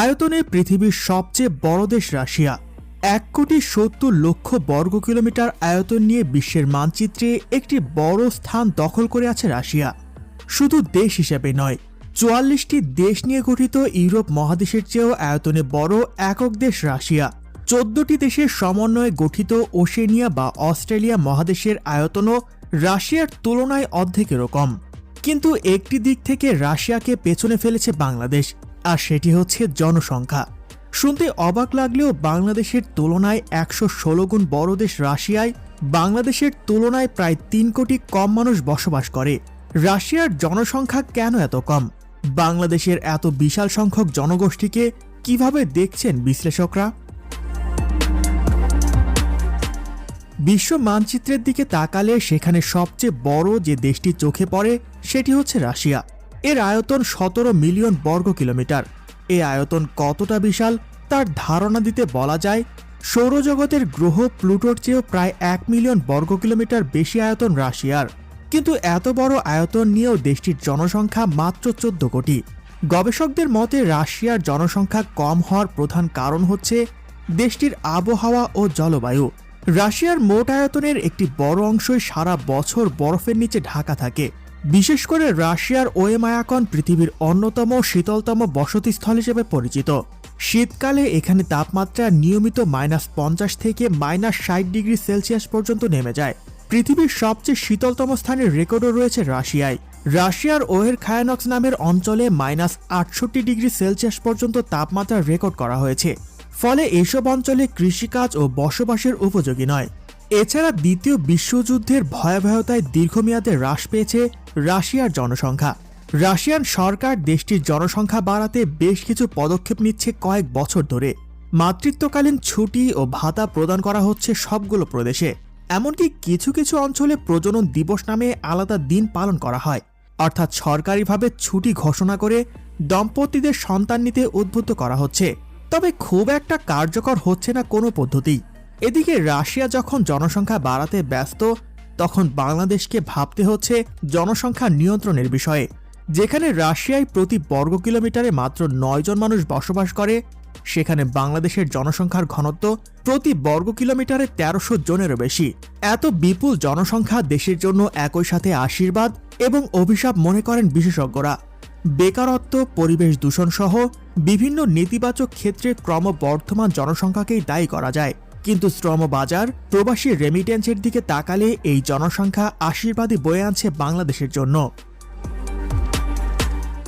আয়তনে পৃথিবীর সবচেয়ে বড় দেশ রাশিয়া। এক কোটি সত্তর লক্ষ বর্গ কিলোমিটার আয়তন নিয়ে বিশ্বের মানচিত্রে একটি বড় স্থান দখল করে আছে রাশিয়া। শুধু দেশ হিসেবে নয়, চুয়াল্লিশটি দেশ নিয়ে গঠিত ইউরোপ মহাদেশের চেয়েও আয়তনে বড় একক দেশ রাশিয়া। চোদ্দটি দেশের সমন্বয়ে গঠিত ওশেনিয়া বা অস্ট্রেলিয়া মহাদেশের আয়তনও রাশিয়ার তুলনায় অর্ধেকেরও কম। কিন্তু একটি দিক থেকে রাশিয়াকে পেছনে ফেলেছে বাংলাদেশ। আর সেটি হচ্ছে জনসংখ্যা। শুনতে অবাক লাগলেও বাংলাদেশের তুলনায় একশো ষোলো গুণ বড় দেশ রাশিয়ায় বাংলাদেশের তুলনায় প্রায় তিন কোটি কম মানুষ বসবাস করে। রাশিয়ার জনসংখ্যা কেন এত কম? বাংলাদেশের এত বিশাল সংখ্যক জনগোষ্ঠীকে কীভাবে দেখছেন বিশ্লেষকরা? বিশ্ব মানচিত্রের দিকে তাকালে সেখানে সবচেয়ে বড় যে দেশটি চোখে পড়ে, সেটি হচ্ছে রাশিয়া। এর আয়তন সতেরো মিলিয়ন বর্গ কিলোমিটার। এ আয়তন কতটা বিশাল, তার ধারণা দিতে বলা যায়, সৌরজগতের গ্রহ প্লুটোর চেয়েও প্রায় এক মিলিয়ন বর্গ কিলোমিটার বেশি আয়তন রাশিয়ার। কিন্তু এত বড় আয়তন নিয়েও দেশটির জনসংখ্যা মাত্র চোদ্দ কোটি। গবেষকদের মতে রাশিয়ার জনসংখ্যা কম হওয়ার প্রধান কারণ হচ্ছে দেশটির আবহাওয়া ও জলবায়ু। রাশিয়ার মোট আয়তনের একটি বড় অংশই সারা বছর বরফের নিচে ঢাকা থাকে। বিশেষ করে রাশিয়ার ওয়েমায়াকন পৃথিবীর অন্যতম শীতলতম বসতিস্থল হিসেবে পরিচিত। শীতকালে এখানে তাপমাত্রা নিয়মিত মাইনাস পঞ্চাশ থেকে মাইনাস ষাট ডিগ্রি সেলসিয়াস পর্যন্ত নেমে যায়। পৃথিবীর সবচেয়ে শীতলতম স্থানের রেকর্ডও রয়েছে রাশিয়ায়। রাশিয়ার ওয়ের খায়ানক্স নামের অঞ্চলে মাইনাস আটষট্টি ডিগ্রি সেলসিয়াস পর্যন্ত তাপমাত্রা রেকর্ড করা হয়েছে। ফলে এসব অঞ্চলে কৃষিকাজ ও বসবাসের উপযোগী নয়। এছাড়া দ্বিতীয় বিশ্বযুদ্ধের ভয়াবহতায় দীর্ঘমেয়াদে হ্রাস পেয়েছে রাশিয়ার জনসংখ্যা। রাশিয়ান সরকার দেশটির জনসংখ্যা বাড়াতে বেশ কিছু পদক্ষেপ নিচ্ছে কয়েক বছর ধরে। মাতৃত্বকালীন ছুটি ও ভাতা প্রদান করা হচ্ছে সবগুলো প্রদেশে। এমনকি কিছু কিছু অঞ্চলে প্রজনন দিবস নামে আলাদা দিন পালন করা হয়। অর্থাৎ সরকারিভাবে ছুটি ঘোষণা করে দম্পতিদের সন্তান নিতে উদ্বুদ্ধ করা হচ্ছে। তবে খুব একটা কার্যকর হচ্ছে না কোনো পদ্ধতি। এদিকে রাশিয়া যখন জনসংখ্যা বাড়াতে ব্যস্ত, তখন বাংলাদেশকে ভাবতে হচ্ছে জনসংখ্যা নিয়ন্ত্রণের বিষয়ে। যেখানে রাশিয়ায় প্রতি বর্গ কিলোমিটারে মাত্র নয় জন মানুষ বসবাস করে, সেখানে বাংলাদেশের জনসংখ্যার ঘনত্ব প্রতি বর্গ কিলোমিটারে তেরোশো জনেরও বেশি। এত বিপুল জনসংখ্যা দেশের জন্য একই সাথে আশীর্বাদ এবং অভিশাপ মনে করেন বিশেষজ্ঞরা। বেকারত্ব, পরিবেশ দূষণ সহ বিভিন্ন নেতিবাচক ক্ষেত্রে ক্রমবর্ধমান জনসংখ্যাকেই দায়ী করা যায়। কিন্তু শ্রম বাজার প্রবাসী রেমিটেন্সের দিকে তাকালে এই জনসংখ্যা আশীর্বাদী বয়ে আনছে বাংলাদেশের জন্য।